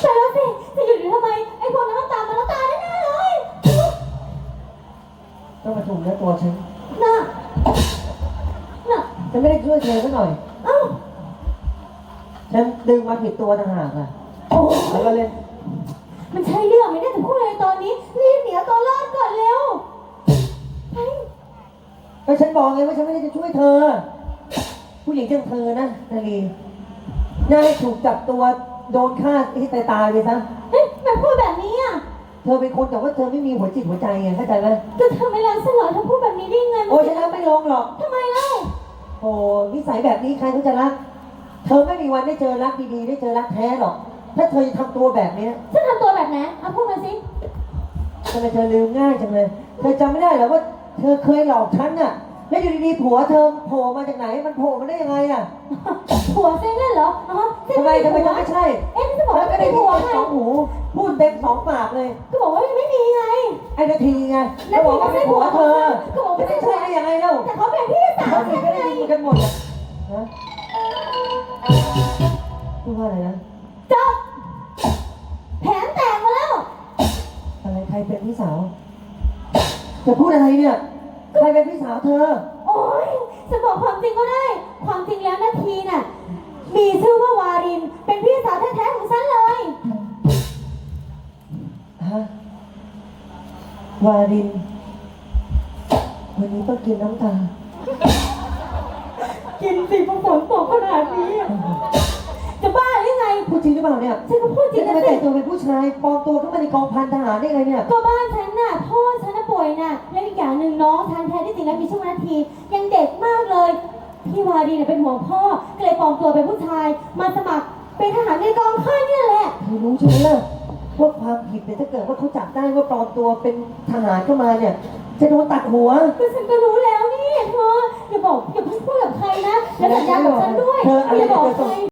แต่แล้วสิจะหยุดอยู่ทำไม ไอ้พวกนั้นมันตามมาแล้วตายแน่ๆเลยต้องมาถูกเนื้อตัวฉัน น่ะน่ะฉันไม่ได้ช่วยเธอสักหน่อย เอ้าฉันดึงมาผิดตัวต่างหากอะ โอ้แล้วก็เล่น มันใช่เรื่องไหมเนี่ยถึงพูดอะไรตอนนี้รีบหนีเอาตัวรอดก่อนเร็วไปก็ฉันบอกไงว่าฉันไม่ได้จะช่วยเธอ ผู้หญิงอย่างเธอนะนาลีน่าให้ถูกจับตัว โดนฆ่าให้ตายตายๆไปซะ เฮ้ยทำไมพูดแบบนี้อะเธอเป็นคนแต่ว่าเธอไม่มีหัวจิตหัวใจไงเข้าใจไหมจะทำไมรังสลอยเธอพูดแบบนี้ได้ไงโอ้ฉันรักไม่ลงหรอก ทำไมเล่าโอ้นิสัยแบบนี้ใครเขาจะรัก เธอไม่มีวันได้เจอรักดีๆได้เจอรักแท้หรอก ถ้าเธอจะทำตัวแบบเนี้ยฉันทำตัวแบบไหนเอาพูดมาสิทำไมเธอลืมง่ายจังเลย เธอจำไม่ได้เหรอว่า เธอเคยหลอกฉันน่ะ แล้วอยู่ดีๆผัวเธอโผล่มาจากไหน มันโผล่มาได้ยังไงอะผัวเส้นนั่นเหรออ๋อเส้นทำไมทำไมผัจะวไม่ใช่ เอ๊ะจะบอกแล้วว่าก็ไม่ได้ได้ยิผันวเต็มไงสองหูพูดเต็มสองปากเลย ก็บอกว่าไม่มีไง ไอ้นาทีไงแล้วบอกว่าเป็นผัวเธอก็บอกไม่ไม่ใช่ใช่ใช่ได้ยังไงเล่าแต่เขาเป็นพี่สาวเขาฉัสินก็ไงได้ยินกันหมดอะฮะพูดว่าอะไรนะ จบแผนแตกมาแล้วอะไรใครเป็นพี่สาวเธอพูดอะไรเนี่ย ใครเป็นพี่สาวเธอ โอ๊ยจะบอกความจริงก็ได้ ความจริงแล้วนาทีน่ะ มีชื่อว่าวาริน เป็นพี่สาวแท้ๆของฉันเลย ฮะ วาริน วันนี้ต้องกินน้ำตา กินสิพอฝนตกขนาดนี้อะจะบ้าหรือไง พูดจริงหรือเปล่าเนี่ยฉันก็พูดจริจะงมานะสิแต่งตัวเป็นผู้ชายปลอมตัวเข้ามาในกองพันทหารได้ไงเนี่ย ก็บ้านฉันน่ะพ่อฉั นน่ะป่วยน่ะ แล้วอีกอย่างหนึ่งน้องฉันแท้ที่จริงแล้วมีชื่อว่านาที ยังเด็กมากเลย พี่วารีเนี่ยเป็นห่วงพ่อ ก็เลยปลอมตัวเป็นผู้ชาย มาสมัครเป็นทหารในกองค่ายเนี่ยแหละ เธอรู้ใช่ไหมล่ะว่าความผิดเนี่ยถ้าเกิดว่าเขาจับได้ว่าปลอมตัวเป็นทหารเข้ามาเนี่ย จะโดนตัดหัว ก็ฉันก็รู้แล้วนี่เธออย่าบอกอย่าเพิ่งพูดกับใครนะ แล้วสัญญากับฉันด้วยเธออะไรอย่าบอกเธอใคส่งร